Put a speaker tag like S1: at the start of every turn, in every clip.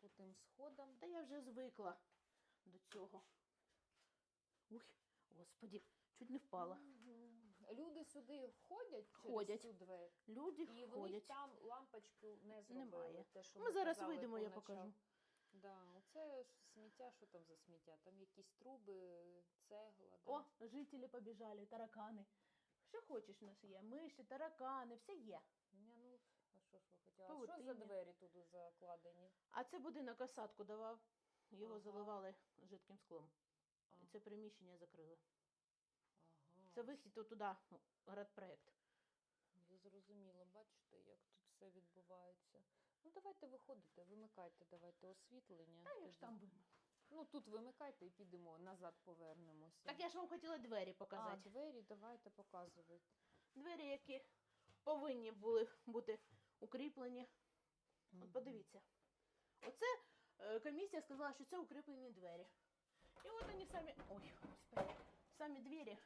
S1: по тим сходам.
S2: Та я вже звикла до цього. Уй, господі, чуть не впала.
S1: Люди сюди входять через
S2: Входять.
S1: цю двері,
S2: Люди
S1: і вони
S2: ходять.
S1: там лампочку не зробили.
S2: Немає.
S1: Те, що
S2: Ми зараз
S1: казали
S2: вийдемо, я
S1: поначалу.
S2: покажу.
S1: Да, оце ж сміття, що там за сміття? Там якісь труби, цегла. Да?
S2: О, жителі побіжали, таракани. Що хочеш в нас є? Миші, таракани, все є.
S1: Ну, що ви? А що за двері тут закладені?
S2: А це будинок осадку давав. Його
S1: Ага.
S2: заливали жидким склом.
S1: А,
S2: І це приміщення закрили.
S1: ага.
S2: Це вихід туди, ну, градпроект.
S1: Я зрозуміла, бачите, як тут все відбувається. Ну, давайте виходите, вимикайте, давайте освітлення.
S2: Та я
S1: тоді.
S2: ж там вимив.
S1: Ну, тут вимикайте і підемо, назад повернемося.
S2: Так я ж вам хотіла двері показати.
S1: а, двері давайте показувати.
S2: Двері, які повинні були бути укріплені. От подивіться. Оце е, комісія сказала, що це укріплені двері. І от вони самі. Ой, господи, самі двері.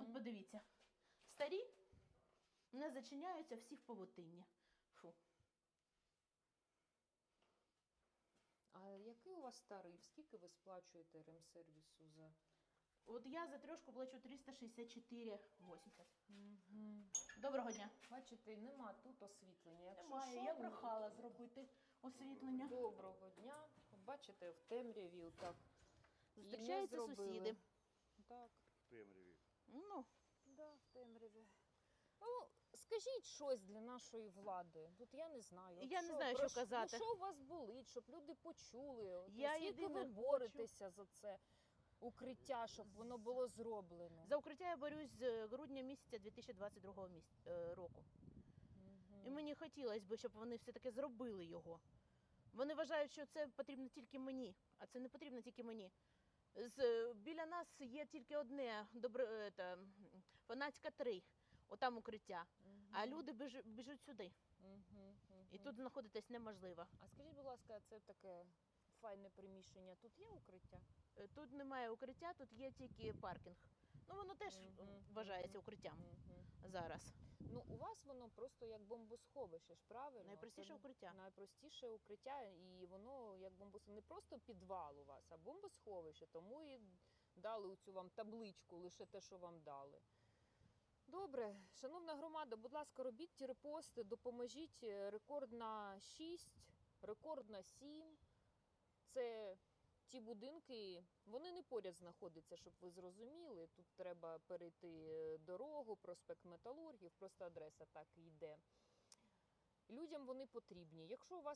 S2: От подивіться. Старі не зачиняються всі в павутинні. Фу.
S1: А який у вас тариф? Скільки ви сплачуєте ремсервісу за?
S2: От я за трьошку плачу 364,80.
S1: Угу.
S2: Доброго дня.
S1: Бачите, нема тут освітлення. Якщо
S2: Немає,
S1: що,
S2: я
S1: ну,
S2: прохала зробити освітлення.
S1: Доброго дня. Бачите, в темряві так. і не
S2: Зустрічаються
S1: зробили.
S2: сусіди.
S1: Так.
S3: в темряві.
S2: Ну,
S1: Да, в темряві. Ну, скажіть щось для нашої влади. Тут я не знаю. От
S2: Я не знаю,
S1: про
S2: що казати.
S1: Ну, що у вас болить, щоб люди почули? От
S2: Я
S1: наскільки
S2: єдине
S1: ви
S2: хочу-
S1: боретеся за це укриття, щоб воно було зроблено?
S2: за укриття я борюсь з грудня місяця 2022 міс... е, року.
S1: Мгм.
S2: І мені хотілося б, щоб вони все-таки зробили його. Вони вважають, що це потрібно тільки мені, а це не потрібно тільки мені. З, біля нас є тільки одне добре, е, та, фанатська 3, отам укриття.
S1: Мгм.
S2: А люди біж, біжуть сюди.
S1: Мгм, мгм.
S2: І тут знаходитись неможливо.
S1: А скажіть, будь ласка, це таке файне приміщення. Тут є укриття?
S2: Е, Тут немає укриття, тут є тільки паркінг. Ну воно теж вважається укриттям зараз.
S1: Ну, у вас воно просто як бомбосховище, ж правильно?
S2: Найпростіше
S1: Це
S2: укриття.
S1: Найпростіше укриття, і воно як бомбосховище. Не просто підвал у вас, а бомбосховище. Тому і дали цю вам табличку, лише те, що вам дали. Добре, шановна громада, будь ласка, робіть ті репости, допоможіть. Е, Рекорд на 6, рекорд на 7. Це ті будинки, вони не поряд знаходяться, щоб ви зрозуміли. Тут треба перейти е, дорогу, проспект металургів, просто адреса так і йде. Людям вони потрібні. Якщо у вас